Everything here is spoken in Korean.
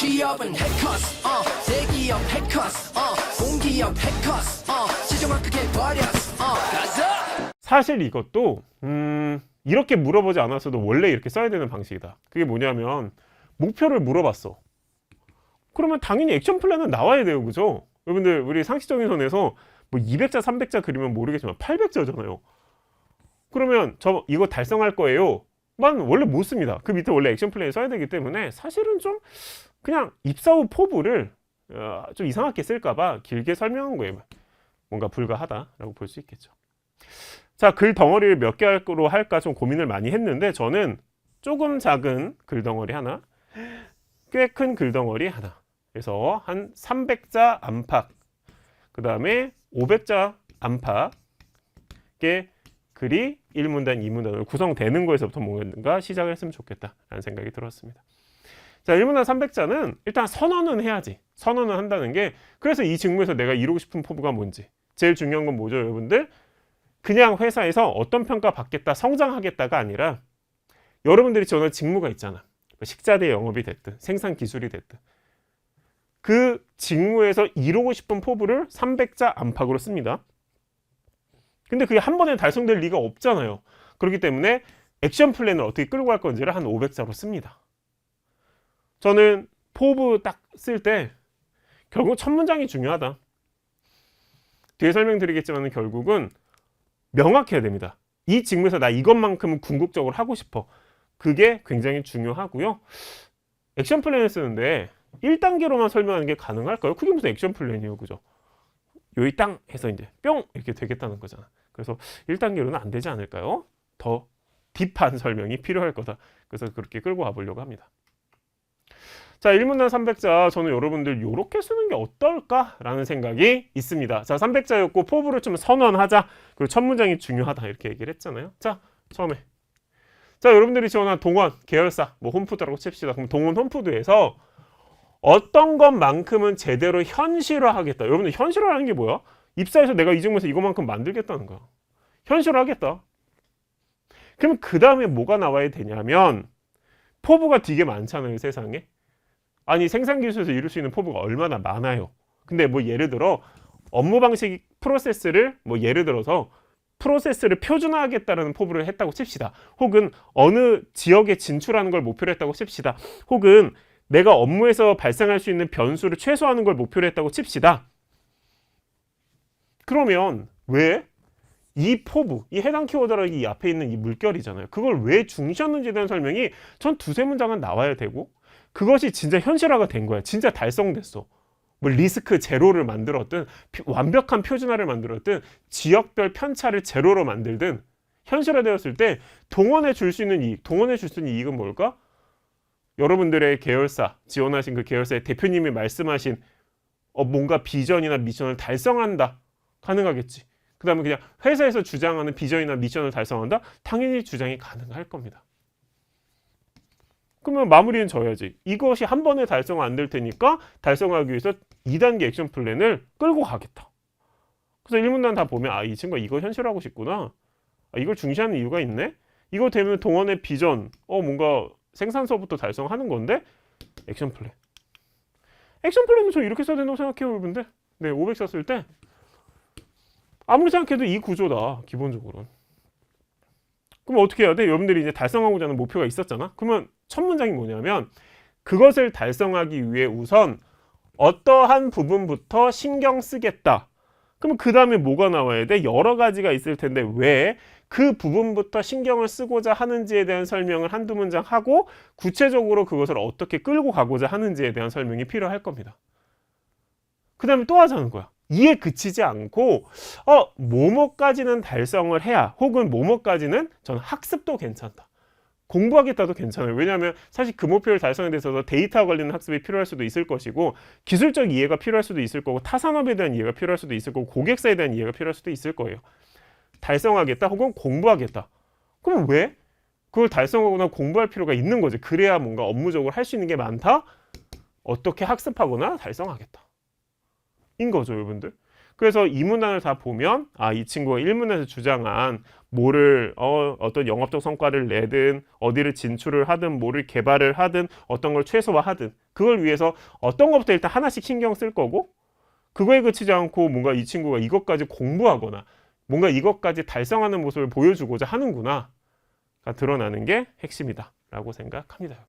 취업은 해커스 어 대기업 해커스 어 공기업 해커스 어 시종을 크게 버렸어 어 가자 사실 이것도 음, 이렇게 물어보지 않았어도 원래 이렇게 써야 되는 방식이다. 그게 뭐냐면 목표를 물어봤어. 그러면 당연히 액션 플랜은 나와야 돼요, 그죠? 여러분들 우리 상식적인 선에서 뭐 200자, 300자 그리면 모르겠지만 800자잖아요. 그러면 저 이거 달성할 거예요. 만 원래 못 씁니다. 그 밑에 원래 액션 플랜 써야 되기 때문에 사실은 좀 그냥 입사 후 포부를 어, 좀 이상하게 쓸까봐 길게 설명한 거예요. 뭔가 불가하다라고 볼 수 있겠죠. 자, 글 덩어리를 몇 개로 할까 좀 고민을 많이 했는데 저는 조금 작은 글 덩어리 하나, 꽤 큰 글 덩어리 하나. 그래서 한 300자 안팎, 그 다음에 500자 안팎의 글이 1문단, 2문단으로 구성되는 거에서부터 뭔가 시작을 했으면 좋겠다라는 생각이 들었습니다. 자, 1문단 300자는 일단 선언은 해야지. 선언을 한다는 게 그래서 이 직무에서 내가 이루고 싶은 포부가 뭔지. 제일 중요한 건 뭐죠, 여러분들? 그냥 회사에서 어떤 평가 받겠다, 성장하겠다가 아니라 여러분들이 전할 직무가 있잖아. 뭐 식자재 영업이 됐든 생산 기술이 됐든 그 직무에서 이루고 싶은 포부를 300자 안팎으로 씁니다. 근데 그게 한 번에 달성될 리가 없잖아요. 그렇기 때문에 액션 플랜을 어떻게 끌고 갈 건지를 한 500자로 씁니다. 저는 포부 딱 쓸 때 결국 첫 문장이 중요하다. 뒤에 설명드리겠지만 결국은 명확해야 됩니다. 이 직무에서 나 이것만큼은 궁극적으로 하고 싶어. 그게 굉장히 중요하고요. 액션 플랜을 쓰는데 1단계로만 설명하는 게 가능할까요? 그게 무슨 액션 플랜이에요, 그죠? 요이 땅 해서 이제 뿅 이렇게 되겠다는 거잖아. 그래서 1단계로는 안 되지 않을까요? 더 딥한 설명이 필요할 거다. 그래서 그렇게 끌고 와보려고 합니다. 자, 1문단 300자 저는 여러분들 이렇게 쓰는 게 어떨까라는 생각이 있습니다. 자, 300자였고 포부를 좀 선언하자. 그리고 첫 문장이 중요하다 이렇게 얘기를 했잖아요. 자, 처음에 자, 여러분들이 지원한 동원, 계열사, 뭐 홈푸드라고 칩시다. 그럼 동원 홈푸드에서 어떤 것만큼은 제대로 현실화하겠다. 여러분들 현실화하는 게 뭐야? 입사해서 내가 이 직무에서 이것만큼 만들겠다는 거야. 현실화하겠다. 그럼 그 다음에 뭐가 나와야 되냐면 포부가 되게 많잖아요, 세상에. 아니 생산 기술에서 이룰 수 있는 포부가 얼마나 많아요. 근데 뭐 예를 들어 업무 방식 프로세스를 뭐 예를 들어서 프로세스를 표준화하겠다는 포부를 했다고 칩시다. 혹은 어느 지역에 진출하는 걸 목표로 했다고 칩시다. 혹은 내가 업무에서 발생할 수 있는 변수를 최소화하는 걸 목표로 했다고 칩시다. 그러면 왜 이 포부, 이 해당 키워드라 이 앞에 있는 이 물결이잖아요. 그걸 왜 중시했는지에 대한 설명이 전 두세 문장은 나와야 되고 그것이 진짜 현실화가 된 거야. 진짜 달성됐어. 뭐 리스크 제로를 만들었든 피- 완벽한 표준화를 만들었든 지역별 편차를 제로로 만들든 현실화되었을 때 동원해 줄 수 있는 이익, 동원해 줄 수 있는 이익은 뭘까? 여러분들의 계열사, 지원하신 그 계열사의 대표님이 말씀하신 어, 뭔가 비전이나 미션을 달성한다. 가능하겠지. 그 다음에 그냥 회사에서 주장하는 비전이나 미션을 달성한다? 당연히 주장이 가능할 겁니다. 그러면 마무리는 져야지. 이것이 한 번에 달성 안 될 테니까 달성하기 위해서 2단계 액션 플랜을 끌고 가겠다. 그래서 1문단 다 보면 아, 이 친구가 이거 현실하고 싶구나. 아, 이걸 중시하는 이유가 있네. 이거 되면 동원의 비전, 어 뭔가 생산서부터 달성하는 건데 액션 플랜. 액션 플랜은 저 이렇게 써야 된다고 생각해요, 여러분들. 네, 500 썼을 때 아무리 생각해도 이 구조다, 기본적으로. 그럼 어떻게 해야 돼? 여러분들이 이제 달성하고자 하는 목표가 있었잖아. 그러면 첫 문장이 뭐냐면 그것을 달성하기 위해 우선 어떠한 부분부터 신경 쓰겠다. 그럼 그 다음에 뭐가 나와야 돼? 여러 가지가 있을 텐데 왜 그 부분부터 신경을 쓰고자 하는지에 대한 설명을 한두 문장 하고 구체적으로 그것을 어떻게 끌고 가고자 하는지에 대한 설명이 필요할 겁니다. 그 다음에 또 하자는 거야. 이에 그치지 않고 어 뭐뭐까지는 달성을 해야 혹은 뭐뭐까지는 저는 학습도 괜찮다. 공부하겠다도 괜찮아요. 왜냐하면 사실 그 목표를 달성에 대해서 데이터와 관련된 학습이 필요할 수도 있을 것이고 기술적 이해가 필요할 수도 있을 거고 타 산업에 대한 이해가 필요할 수도 있을 거고 고객사에 대한 이해가 필요할 수도 있을 거예요. 달성하겠다 혹은 공부하겠다. 그럼 왜? 그걸 달성하거나 공부할 필요가 있는 거지. 그래야 뭔가 업무적으로 할 수 있는 게 많다. 어떻게 학습하거나 달성하겠다. 인 거죠, 여러분들. 그래서 이 문단을 다 보면 아 이 친구가 1문에서 주장한 뭐를 어, 어떤 영업적 성과를 내든 어디를 진출을 하든 뭐를 개발을 하든 어떤 걸 최소화하든 그걸 위해서 어떤 것부터 일단 하나씩 신경 쓸 거고 그거에 그치지 않고 뭔가 이 친구가 이것까지 공부하거나 뭔가 이것까지 달성하는 모습을 보여주고자 하는구나가 드러나는 게 핵심이다라고 생각합니다.